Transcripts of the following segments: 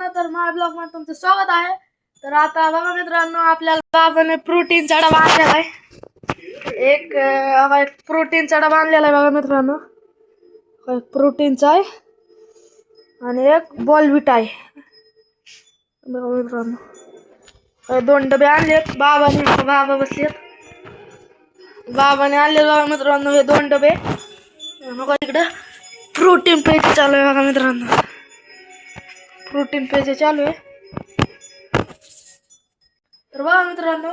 तर माझ्या ब्लॉगमध्ये तुमचं स्वागत आहे. तर आता बघा मित्रांनो आपल्याला बाबाने प्रोटीनचा डबा आणलेला आहे. एक अं, एक प्रोटीनचा डबा आणलेला आहे बघा मित्रांनो. एक प्रोटीनचा आहे. आणि एक बॉलविट आहे. बघा मित्रांनो. दोन डबे आणलेत. बाबाने बाबा बसलेत. बाबाने आणले बघा मित्रांनो हे दोन डबे. बघा इकडं. प्रोटीन पेज चालू आहे बघा मित्रांनो. प्रोटीन पेज चालू आहे. तर बघा मित्रांनो.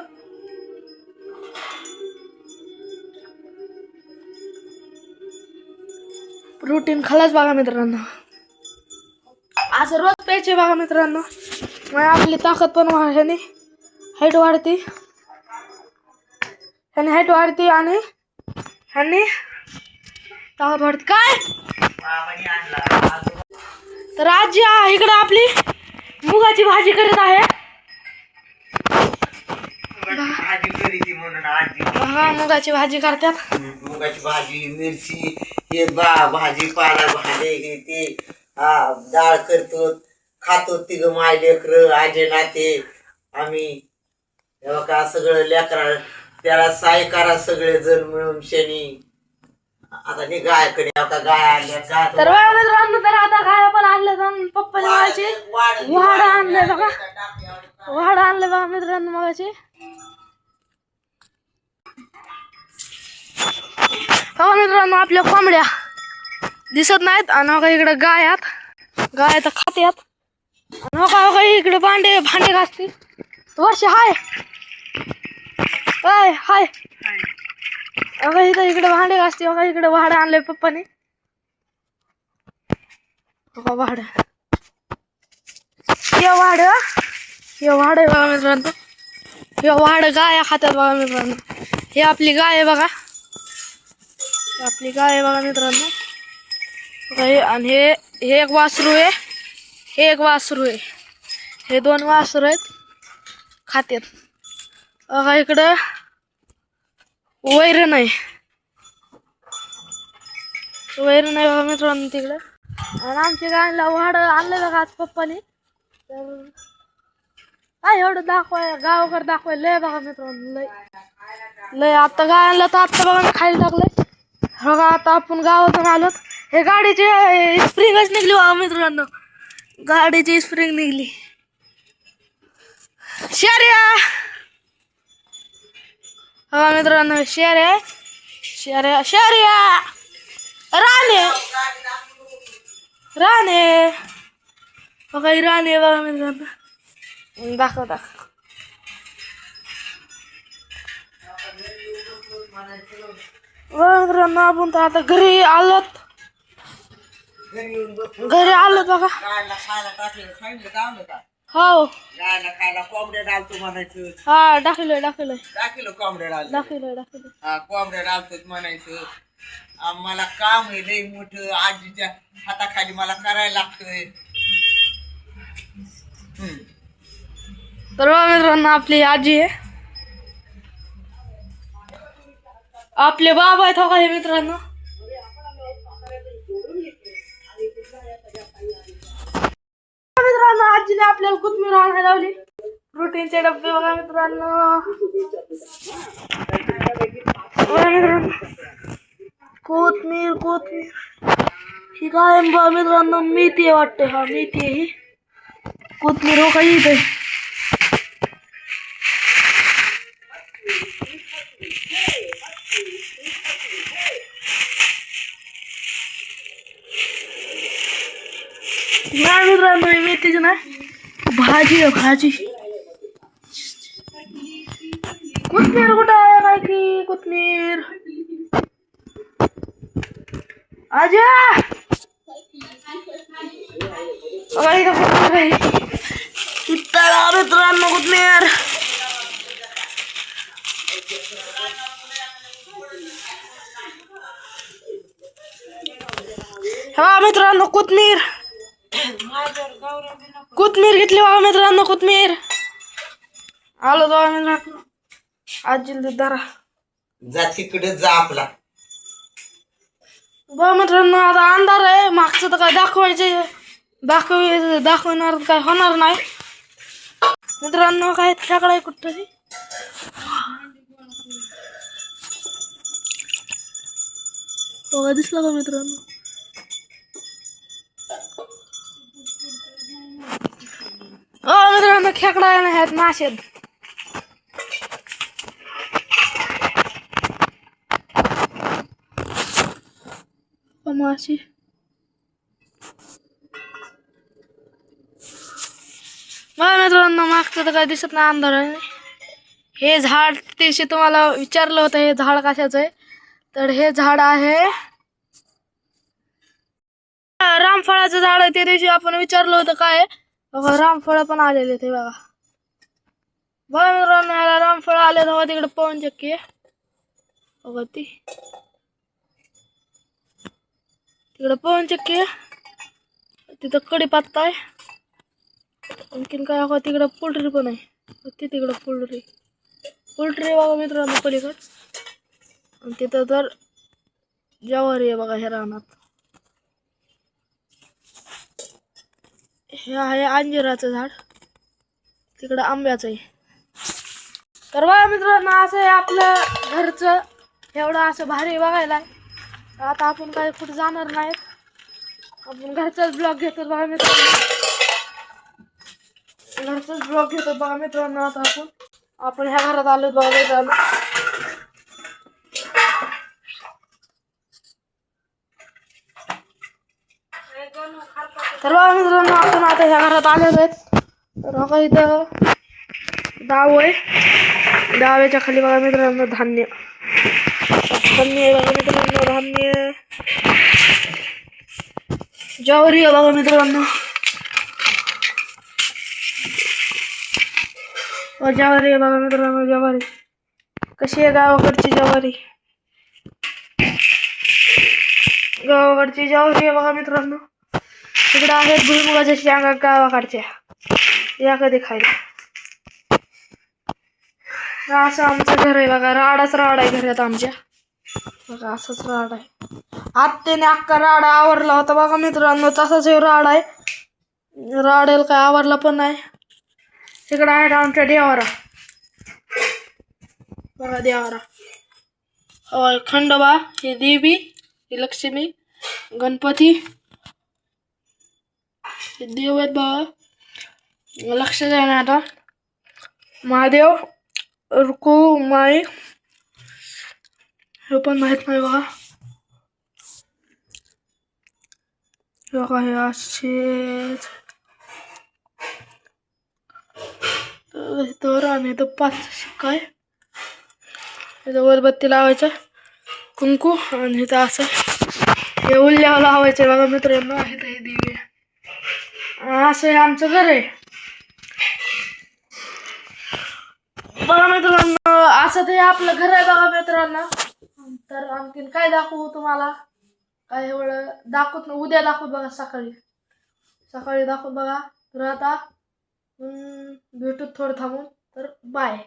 प्रोटीन खालाच बघा मित्रांनो. असं रोज प्यायचे बघा मित्रांनो. मग आपली ताकद पण ह्याने हाईट वाढते. ह्याने हाईट वाढते आणि ह्याने ताकद वाढते. काय? तर आजी इकडे इकडं आपली मुगाची भाजी करत आहे. भाजी करीती म्हणून आजी हा मुगाची भाजी करतात. मुगाची भाजी मिरची हे बा भाजी पाला हे ते हा डाळ करतो खातो तिघ माय लेकर आजे नाते आम्ही. हे बघा सगळं लेकरा त्याला साय करा सगळे जण मिळून शनी. आता नि गायकडे का गाय आणल्या गाय तर बघा मित्रांनो तर आता काय पण आणलं जाऊन पप्पाने मगाची वाड आणले बघा. वाड आणले बघा मित्रांनो मगाची बघा मित्रांनो आपल्या कोंबड्या. दिसत नाहीत. आणि बघा इकडे गाय आहेत. गाय तर खात्यात आणि बघा बघा इकडे भांडे भांडे घासते वर्ष हाय. हाय. हाय. बघा इथं इकडे भांडे घासते बघा इकडे भाडं आणलंय पप्पाने. बघा वाड. हे वाड हे वाड आहे बघा मित्रांनो. हे वाड गाय खात्यात बघा मित्रांनो. हे आपली गाय आहे बघा. आपली गाय आहे बघा मित्रांनो. बघा हे आणि हे हे एक वासरू आहे. हे एक वासरू आहे. हे दोन वासरू आहेत खात्यात. बघा इकडं. वैरण आहे वैरण आहे बघा मित्रांनो तिकडं. आणि आमच्या गायला वाड आणलं बघा आज पप्पाने. तर काय एवढं दाखवाय गावाकडे दाखवाय लय बघा मित्रांनो लय. लय आता गायला तर आता बघा खायला लागलंय. बघा आता आपण गावातून आलो हे गाडीची स्प्रिंगच निघली बघा मित्रांनो. गाडीची स्प्रिंग निघली. शर्या! बघा मित्रांनो शर्या शर्या शर्या राणे राणे बघा ही राणे बघा मित्रांनो दाखव दाखव बघा मित्रांनो आपण तर आता घरी आलोत घरी येऊन बसून घरी आलोत बघा हो. गायला खायला कोंबड्या डालतो म्हणायचं. हा कोंबड्या डाल हा कोंबड्या डालतोच म्हणायचं. आम्हाला काम आहे लय मोठं. आजीच्या हाताखाली मला करायला लागतंय. हम्म. तर बघा मित्रांनो आपली आजी आहे. आपले बाबा आहेत हो का हे मित्रांनो? आजीने आपल्याला कोथमीर आणायला लावली. प्रोटीनचे डबे बघा मित्रांनो. बघा मित्रांनो. कोथमीर कोथमीर. ही काय बघा मित्रांनो मेथी आहे वाटते. हा मेथी आहे ही. कोथमीर हो काही इथे मित्रांनो मेथीच मेथीची नाही भाजी भाजी. कोथमीर कुठं आहे काय की कोथमीर आजा मित्रांनो कोथमीर हा मित्रांनो कोथमीर कोथमीर घेतली बघा मित्रांनो कोथमीर. आलो बघा मित्रांनो आजी दारा जा तिकडे जा आपला. बघा मित्रांनो आता अंधार आहे. मागचं तर काय दाखवायचे. दाखव दाखवणार काय होणार नाही. मित्रांनो काय खेकडा आहे कुठतरी हो का दिसला का मित्रांनो खेकडा मासे आहेत. हो, मासे मला मित्रांनो मागचं तर काय दिसत नाही अंधार हे झाड दिवशी तुम्हाला विचारलं होतं हे झाड कशाचं आहे तर हे झाड आहे रामफळाचं झाड आहे त्या दिवशी आपण विचारलं होतं काय आहे? बघा रामफळ पण आलेले ते बघा. बघा मित्रांनो, ह्याला रामफळ आले तेव्हा तिकडे पवन चक्की बघा ती. तिकडे पवन चक्की आहे. तिथं कडीपत्ता आहे. आणखीन काय बघा तिकडं पोल्ट्री पण आहे. ती तिकडं पोल्ट्री. पोल्ट्री बघा मित्रांनो, पलीकड. आणि तिथं तर ज्वारी आहे बघा रानात. हे आहे अंजिराचं झाड. तिकडं आंब्याचं आहे. तर बघा मित्रांनो असं आहे आपलं घरचं. एवढं असं भारी बघायला. आहे आता आपण काय कुठे जाणार नाही. आपण घरचाच ब्लॉग घेतो बघा मित्रांनो. घरचाच ब्लॉग घेतो बघा मित्रांनो आता आपण. आपण ह्या घरात आलो बघा मित्रांनो. तर बघा मित्रांनो आपण आता ह्या घरात आलेलो आहेत तर बघा इथं डाव आहे डाव्याच्या खाली बघा मित्रांनो धान्य धान्य आहे बघा मित्रांनो धान्य ज्वारी आहे बघा मित्रांनो अ, ज्वारी आहे बघा मित्रांनो ज्वारी कशी आहे गावाकडची ज्वारी गावाकडची ज्वारी आहे बघा मित्रांनो तिकडं आहेत भुईमुगाच्या शेंगा गावाकडच्या. या कधी खायला? असं आमचं घर आहे बघा. राडाच राड आहे घरात आमच्या. बघा असंच राड आहे. आत्तेने अख्खा राडा आवरला होता बघा मित्रांनो. तसाच हे राड आहे. राडेल काय आवरला पण नाही. तिकडं आहे आमच्या देवारा. बघा देवारा. खंडोबा ही देवी ही लक्ष्मी गणपती. देव आहेत बाबा. लक्ष द्या ना आता. महादेव रुको माई. हे पण माहीत नाही बघा हे बघा हे असे. तर आणि इथं पाच काय इथं वरबत्ती लावायचं. कुंकू आणि इथं असं. हे उल्ल्यावर लावायचं बघा मित्रांनो. आहे हे दिवे. असं हे आमचं घर आहे. बघा मित्रांनो असं ते आपलं घर आहे बघा मित्रांनो. तर आणखीन काय दाखवू तुम्हाला? काय एवढं दाखवत ना उद्या दाखवत बघा सकाळी. सकाळी दाखवत बघा. तर आता भेटू थोडं थांबून. तर बाय